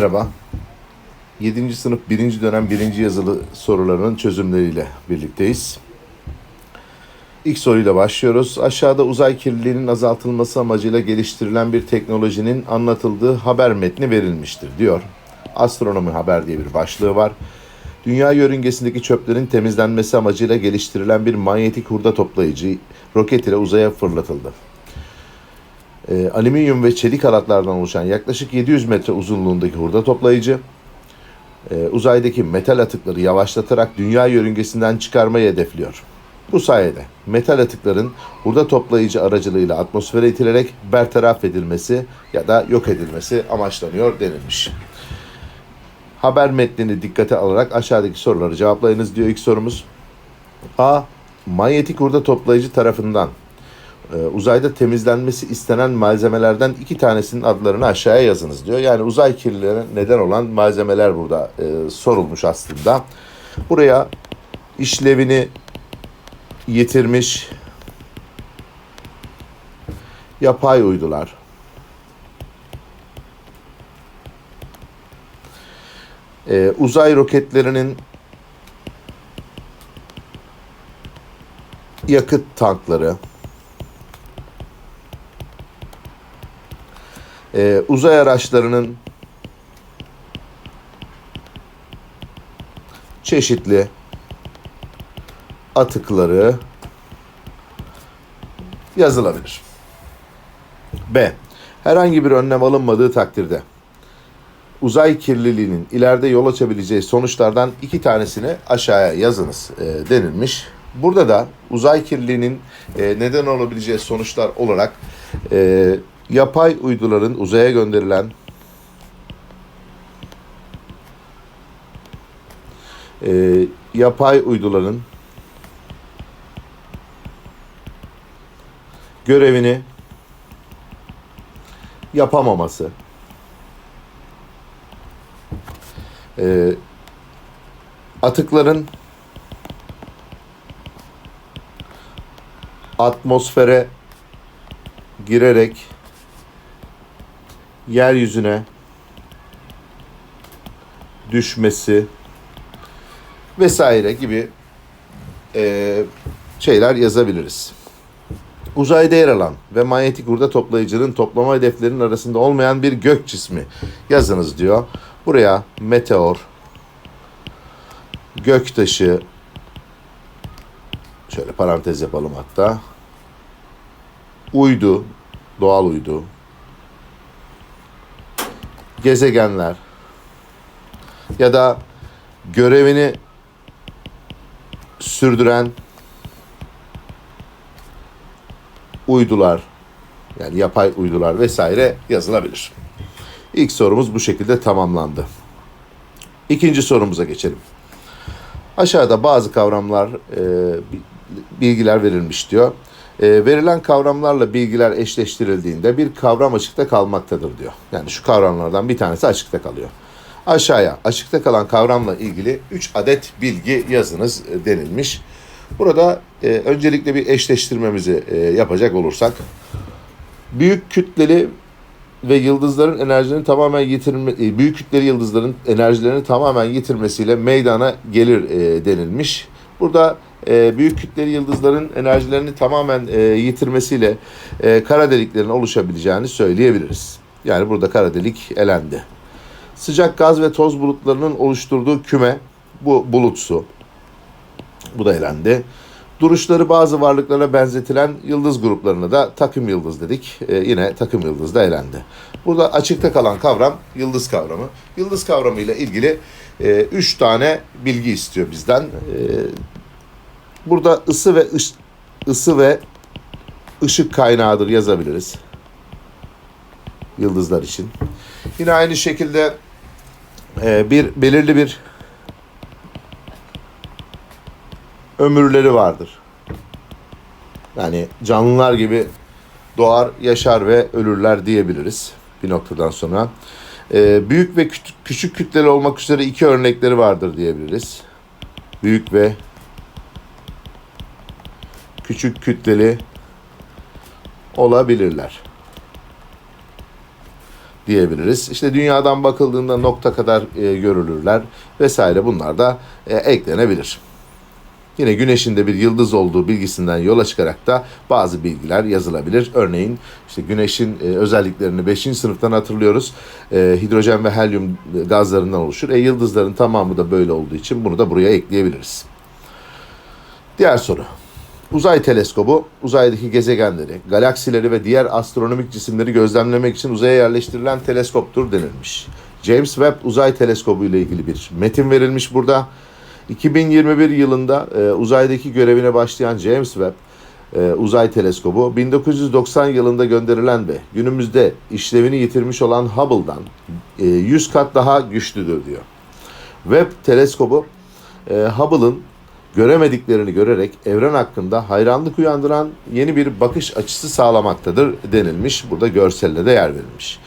Merhaba. 7. sınıf 1. dönem 1. yazılı sorularının çözümleriyle birlikteyiz. İlk soruyla başlıyoruz. Aşağıda uzay kirliliğinin azaltılması amacıyla geliştirilen bir teknolojinin anlatıldığı haber metni verilmiştir diyor. Astronomi haber diye bir başlığı var. Dünya yörüngesindeki çöplerin temizlenmesi amacıyla geliştirilen bir manyetik hurda toplayıcı roket ile uzaya fırlatıldı. E, alüminyum ve çelik halatlardan oluşan yaklaşık 700 metre uzunluğundaki hurda toplayıcı e, uzaydaki metal atıkları yavaşlatarak dünya yörüngesinden çıkarmayı hedefliyor. Bu sayede metal atıkların hurda toplayıcı aracılığıyla atmosfere itilerek bertaraf edilmesi ya da yok edilmesi amaçlanıyor denilmiş. Haber metnini dikkate alarak aşağıdaki soruları cevaplayınız diyor ilk sorumuz. A. Manyetik hurda toplayıcı tarafından uzayda temizlenmesi istenen malzemelerden iki tanesinin adlarını aşağıya yazınız diyor. Yani uzay kirliliğine neden olan malzemeler burada e, sorulmuş aslında. Buraya işlevini yitirmiş yapay uydular, e, uzay roketlerinin yakıt tankları, e, uzay araçlarının çeşitli atıkları yazılabilir. B. Herhangi bir önlem alınmadığı takdirde uzay kirliliğinin ileride yol açabileceği sonuçlardan iki tanesini aşağıya yazınız e, denilmiş. Burada da uzay kirliliğinin e, neden olabileceği sonuçlar olarak e, yapay uyduların uzaya gönderilen e, yapay uyduların görevini yapamaması, e, atıkların atmosfere girerek yeryüzüne düşmesi vesaire gibi e, şeyler yazabiliriz. Uzayda yer alan ve manyetik hurda toplayıcının toplama hedeflerinin arasında olmayan bir gök cismi yazınız diyor. Buraya meteor, göktaşı, şöyle parantez yapalım hatta, uydu, doğal uydu, gezegenler ya da görevini sürdüren uydular yani yapay uydular vesaire yazılabilir. İlk sorumuz bu şekilde tamamlandı. İkinci sorumuza geçelim. Aşağıda bazı kavramlar, e, bilgiler verilmiş diyor. E, verilen kavramlarla bilgiler eşleştirildiğinde bir kavram açıkta kalmaktadır diyor. Yani şu kavramlardan bir tanesi açıkta kalıyor. Aşağıya açıkta kalan kavramla ilgili 3 adet bilgi yazınız e, denilmiş. Burada e, öncelikle bir eşleştirmemizi e, yapacak olursak büyük kütleli ve yıldızların enerjilerini tamamen yitirme e, büyük kütleli yıldızların enerjilerini tamamen yitirmesiyle meydana gelir e, denilmiş. Burada e, büyük kütleli yıldızların enerjilerini tamamen e, yitirmesiyle e, kara deliklerin oluşabileceğini söyleyebiliriz. Yani burada kara delik elendi. Sıcak gaz ve toz bulutlarının oluşturduğu küme bu bulut su. Bu da elendi. Duruşları bazı varlıklara benzetilen yıldız gruplarına da takım yıldız dedik. Ee, yine takım yıldız da elendi. Burada açıkta kalan kavram yıldız kavramı. Yıldız kavramı ile ilgili 3 e, tane bilgi istiyor bizden. E, burada ısı ve ış, ısı ve ışık kaynağıdır yazabiliriz. Yıldızlar için. Yine aynı şekilde e, bir belirli bir ömürleri vardır. Yani canlılar gibi doğar, yaşar ve ölürler diyebiliriz bir noktadan sonra. Ee, büyük ve küçük kütleli olmak üzere iki örnekleri vardır diyebiliriz. Büyük ve küçük kütleli olabilirler diyebiliriz. İşte dünyadan bakıldığında nokta kadar e, görülürler vesaire bunlar da e, eklenebilir. Yine güneşin de bir yıldız olduğu bilgisinden yola çıkarak da bazı bilgiler yazılabilir. Örneğin işte güneşin e, özelliklerini 5. sınıftan hatırlıyoruz. E, hidrojen ve helyum gazlarından oluşur. E, yıldızların tamamı da böyle olduğu için bunu da buraya ekleyebiliriz. Diğer soru. Uzay teleskobu uzaydaki gezegenleri, galaksileri ve diğer astronomik cisimleri gözlemlemek için uzaya yerleştirilen teleskoptur denilmiş. James Webb Uzay Teleskobu ile ilgili bir metin verilmiş burada. 2021 yılında e, uzaydaki görevine başlayan James Webb e, Uzay Teleskobu 1990 yılında gönderilen ve günümüzde işlevini yitirmiş olan Hubble'dan e, 100 kat daha güçlüdür diyor. Webb teleskobu e, Hubble'ın göremediklerini görerek evren hakkında hayranlık uyandıran yeni bir bakış açısı sağlamaktadır denilmiş. Burada görselle de yer verilmiş.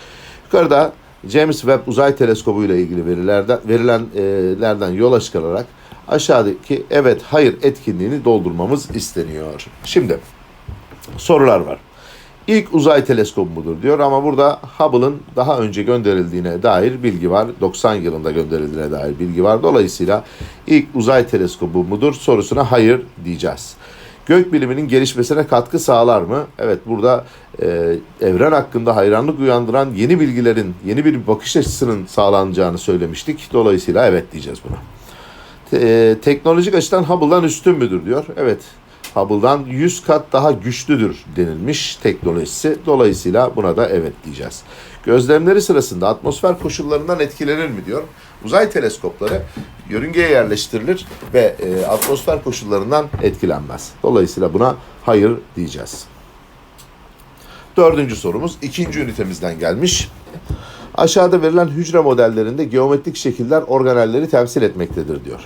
Yukarıda James Webb Uzay Teleskobu ile ilgili verilerden verilenlerden yola çıkararak aşağıdaki evet hayır etkinliğini doldurmamız isteniyor. Şimdi sorular var. İlk uzay teleskobu mudur diyor ama burada Hubble'ın daha önce gönderildiğine dair bilgi var. 90 yılında gönderildiğine dair bilgi var. Dolayısıyla ilk uzay teleskobu mudur sorusuna hayır diyeceğiz. Gök biliminin gelişmesine katkı sağlar mı? Evet burada e, evren hakkında hayranlık uyandıran yeni bilgilerin, yeni bir bakış açısının sağlanacağını söylemiştik. Dolayısıyla evet diyeceğiz buna. Te- e, teknolojik açıdan Hubble'dan üstün müdür diyor. Evet Hubble'dan 100 kat daha güçlüdür denilmiş teknolojisi. Dolayısıyla buna da evet diyeceğiz. Gözlemleri sırasında atmosfer koşullarından etkilenir mi diyor. Uzay teleskopları yörüngeye yerleştirilir ve e, atmosfer koşullarından etkilenmez. Dolayısıyla buna hayır diyeceğiz. Dördüncü sorumuz ikinci ünitemizden gelmiş. Aşağıda verilen hücre modellerinde geometrik şekiller organelleri temsil etmektedir diyor.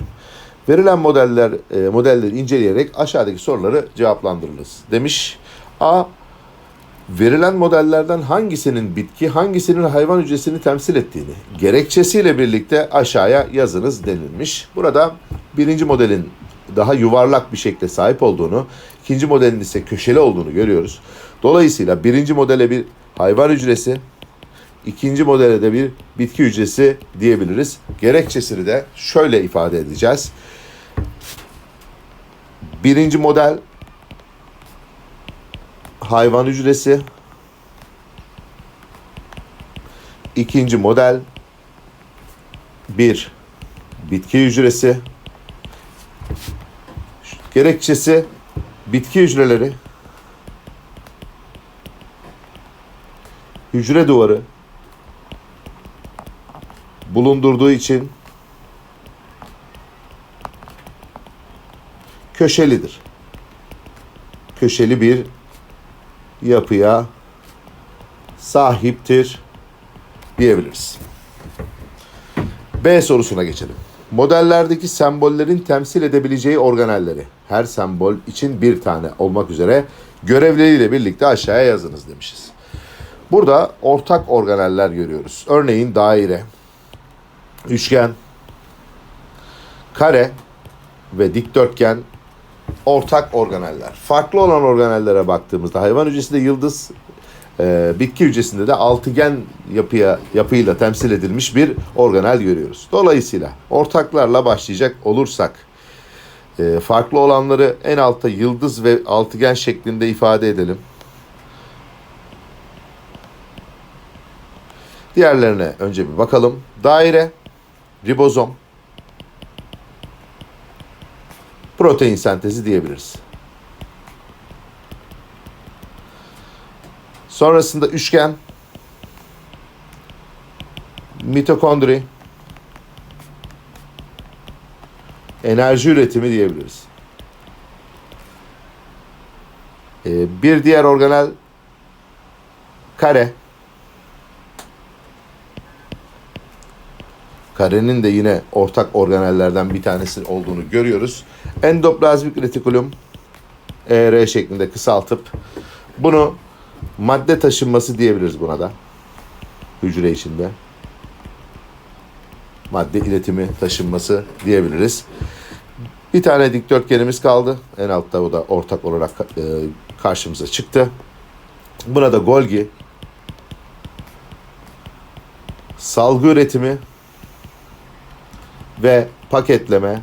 Verilen modeller e, modelleri inceleyerek aşağıdaki soruları cevaplandırırız demiş. A. Verilen modellerden hangisinin bitki, hangisinin hayvan hücresini temsil ettiğini gerekçesiyle birlikte aşağıya yazınız denilmiş. Burada birinci modelin daha yuvarlak bir şekle sahip olduğunu, ikinci modelin ise köşeli olduğunu görüyoruz. Dolayısıyla birinci modele bir hayvan hücresi, ikinci modele de bir bitki hücresi diyebiliriz. Gerekçesini de şöyle ifade edeceğiz. Birinci model hayvan hücresi. İkinci model bir bitki hücresi. Gerekçesi bitki hücreleri hücre duvarı bulundurduğu için köşelidir. Köşeli bir yapıya sahiptir diyebiliriz. B sorusuna geçelim. Modellerdeki sembollerin temsil edebileceği organelleri her sembol için bir tane olmak üzere görevleriyle birlikte aşağıya yazınız demişiz. Burada ortak organeller görüyoruz. Örneğin daire, üçgen, kare ve dikdörtgen ortak organeller. Farklı olan organellere baktığımızda hayvan hücresinde yıldız, e, bitki hücresinde de altıgen yapıya yapıyla temsil edilmiş bir organel görüyoruz. Dolayısıyla ortaklarla başlayacak olursak e, farklı olanları en altta yıldız ve altıgen şeklinde ifade edelim. Diğerlerine önce bir bakalım. Daire, ribozom, protein sentezi diyebiliriz. Sonrasında üçgen, mitokondri, enerji üretimi diyebiliriz. Ee, bir diğer organel kare. Karenin de yine ortak organellerden bir tanesi olduğunu görüyoruz. Endoplazmik retikulum ER şeklinde kısaltıp bunu madde taşınması diyebiliriz buna da. Hücre içinde. Madde iletimi taşınması diyebiliriz. Bir tane dikdörtgenimiz kaldı. En altta o da ortak olarak e, karşımıza çıktı. Buna da Golgi salgı üretimi ve paketleme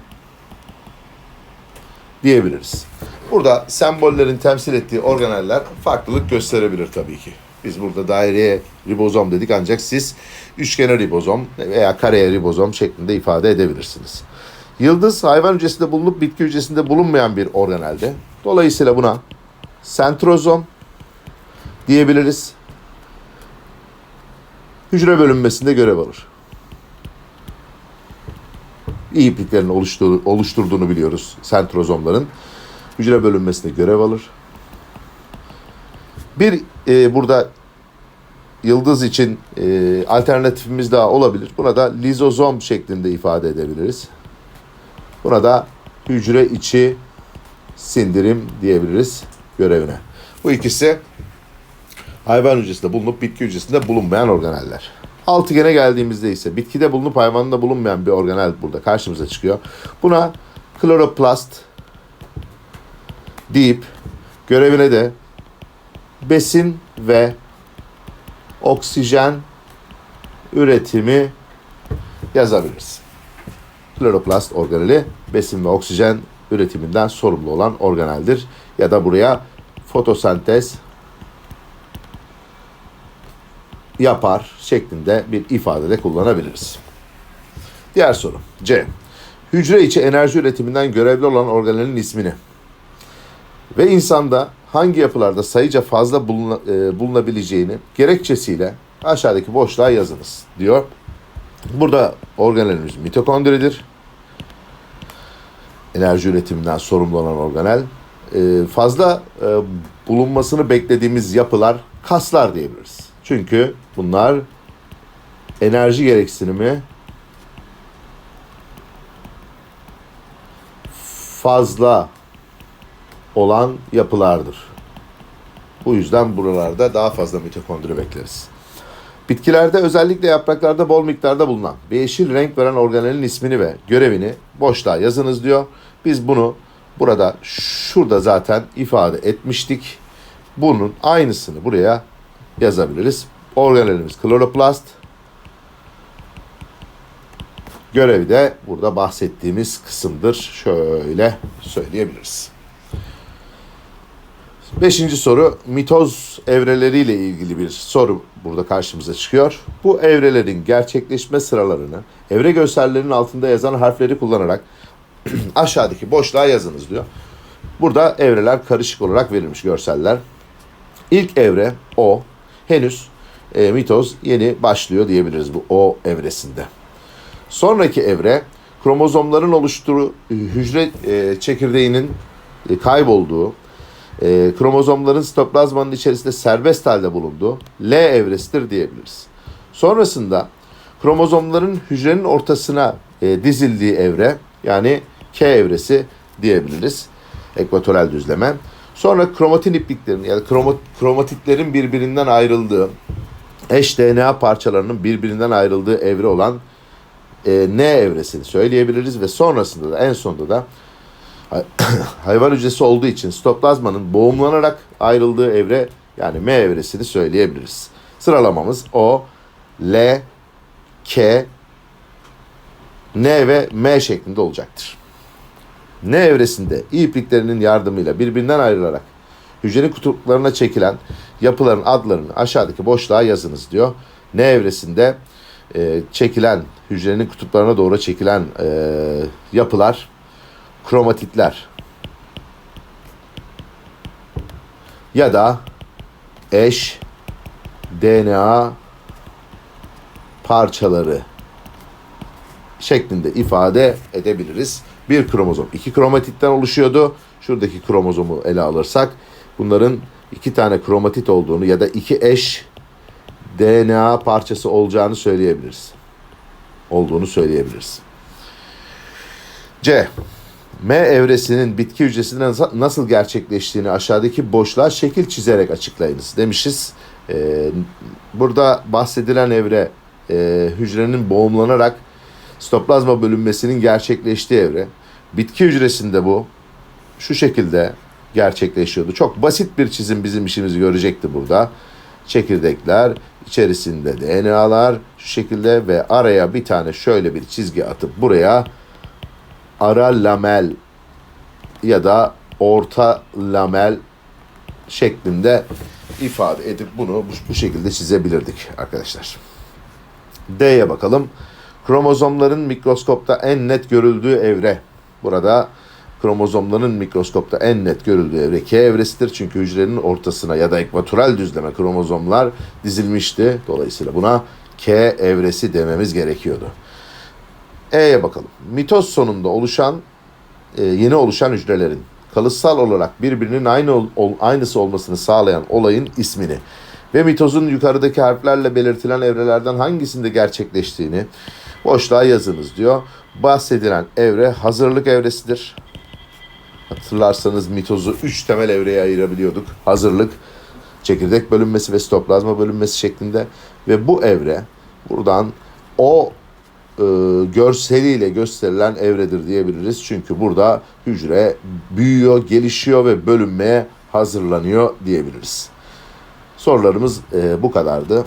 diyebiliriz. Burada sembollerin temsil ettiği organeller farklılık gösterebilir tabii ki. Biz burada daireye ribozom dedik ancak siz üçgene ribozom veya kareye ribozom şeklinde ifade edebilirsiniz. Yıldız hayvan hücresinde bulunup bitki hücresinde bulunmayan bir organelde. Dolayısıyla buna sentrozom diyebiliriz. Hücre bölünmesinde görev alır. İyi ipliklerin oluştur- oluşturduğunu biliyoruz sentrozomların. Hücre bölünmesinde görev alır. Bir e, burada yıldız için e, alternatifimiz daha olabilir. Buna da lizozom şeklinde ifade edebiliriz. Buna da hücre içi sindirim diyebiliriz görevine. Bu ikisi hayvan hücresinde bulunup bitki hücresinde bulunmayan organeller. Altıgene geldiğimizde ise bitkide bulunup hayvanda bulunmayan bir organel burada karşımıza çıkıyor. Buna kloroplast deyip görevine de besin ve oksijen üretimi yazabiliriz. Kloroplast organeli besin ve oksijen üretiminden sorumlu olan organeldir. Ya da buraya fotosentez yapar şeklinde bir ifadede kullanabiliriz. Diğer soru C. Hücre içi enerji üretiminden görevli olan organelin ismini ve insanda hangi yapılarda sayıca fazla buluna- e, bulunabileceğini gerekçesiyle aşağıdaki boşluğa yazınız diyor. Burada organelimiz mitokondridir. Enerji üretiminden sorumlu olan organel. E, fazla e, bulunmasını beklediğimiz yapılar kaslar diyebiliriz. Çünkü bunlar enerji gereksinimi fazla olan yapılardır. Bu yüzden buralarda daha fazla mitokondri bekleriz. Bitkilerde özellikle yapraklarda bol miktarda bulunan ve yeşil renk veren organelin ismini ve görevini boşluğa yazınız diyor. Biz bunu burada şurada zaten ifade etmiştik. Bunun aynısını buraya yazabiliriz. Organelimiz kloroplast. Görevi de burada bahsettiğimiz kısımdır. Şöyle söyleyebiliriz. Beşinci soru mitoz evreleriyle ilgili bir soru burada karşımıza çıkıyor. Bu evrelerin gerçekleşme sıralarını evre göstergelerinin altında yazan harfleri kullanarak aşağıdaki boşluğa yazınız diyor. Burada evreler karışık olarak verilmiş görseller. İlk evre O. Henüz e, mitoz yeni başlıyor diyebiliriz bu O evresinde. Sonraki evre kromozomların oluşturduğu e, hücre e, çekirdeğinin e, kaybolduğu, e, kromozomların sitoplazmanın içerisinde serbest halde bulunduğu L evresidir diyebiliriz. Sonrasında kromozomların hücrenin ortasına e, dizildiği evre yani K evresi diyebiliriz. Ekvatoral düzleme. Sonra kromatin ipliklerinin yani kromo- kromatitlerin birbirinden ayrıldığı eş DNA parçalarının birbirinden ayrıldığı evre olan e, N evresini söyleyebiliriz ve sonrasında da en sonunda da hay- hayvan hücresi olduğu için sitoplazmanın boğumlanarak ayrıldığı evre yani M evresini söyleyebiliriz. Sıralamamız O, L, K, N ve M şeklinde olacaktır. N evresinde ipliklerinin yardımıyla birbirinden ayrılarak hücrenin kutuplarına çekilen yapıların adlarını aşağıdaki boşluğa yazınız diyor. N evresinde e, çekilen hücrenin kutuplarına doğru çekilen e, yapılar kromatitler ya da eş DNA parçaları şeklinde ifade edebiliriz. Bir kromozom iki kromatitten oluşuyordu. Şuradaki kromozomu ele alırsak bunların iki tane kromatit olduğunu ya da iki eş DNA parçası olacağını söyleyebiliriz. Olduğunu söyleyebiliriz. C. M evresinin bitki hücresinde nasıl- gerçekleştiğini aşağıdaki boşluğa şekil çizerek açıklayınız demişiz. Ee, burada bahsedilen evre e, hücrenin boğumlanarak sitoplazma bölünmesinin gerçekleştiği evre. Bitki hücresinde bu şu şekilde gerçekleşiyordu. Çok basit bir çizim bizim işimizi görecekti burada. Çekirdekler, içerisinde DNA'lar, Şu şekilde ve araya bir tane şöyle bir çizgi atıp buraya ara lamel ya da orta lamel şeklinde ifade edip bunu bu, bu şekilde çizebilirdik arkadaşlar. D'ye bakalım. Kromozomların mikroskopta en net görüldüğü evre. Burada kromozomların mikroskopta en net görüldüğü evre K evresidir. Çünkü hücrenin ortasına ya da ekvatoral düzleme kromozomlar dizilmişti. Dolayısıyla buna K evresi dememiz gerekiyordu. E'ye bakalım. Mitoz sonunda oluşan e, yeni oluşan hücrelerin kalıtsal olarak birbirinin aynı ol- aynısı olmasını sağlayan olayın ismini ve mitozun yukarıdaki harflerle belirtilen evrelerden hangisinde gerçekleştiğini boşluğa yazınız diyor. Bahsedilen evre hazırlık evresidir. Hatırlarsanız mitozu 3 temel evreye ayırabiliyorduk. Hazırlık, çekirdek bölünmesi ve sitoplazma bölünmesi şeklinde ve bu evre buradan o e, görseliyle gösterilen evredir diyebiliriz. Çünkü burada hücre büyüyor, gelişiyor ve bölünmeye hazırlanıyor diyebiliriz. Sorularımız e, bu kadardı.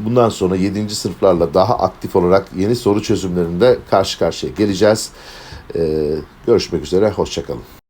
Bundan sonra 7. sınıflarla daha aktif olarak yeni soru çözümlerinde karşı karşıya geleceğiz. E, görüşmek üzere, hoşçakalın.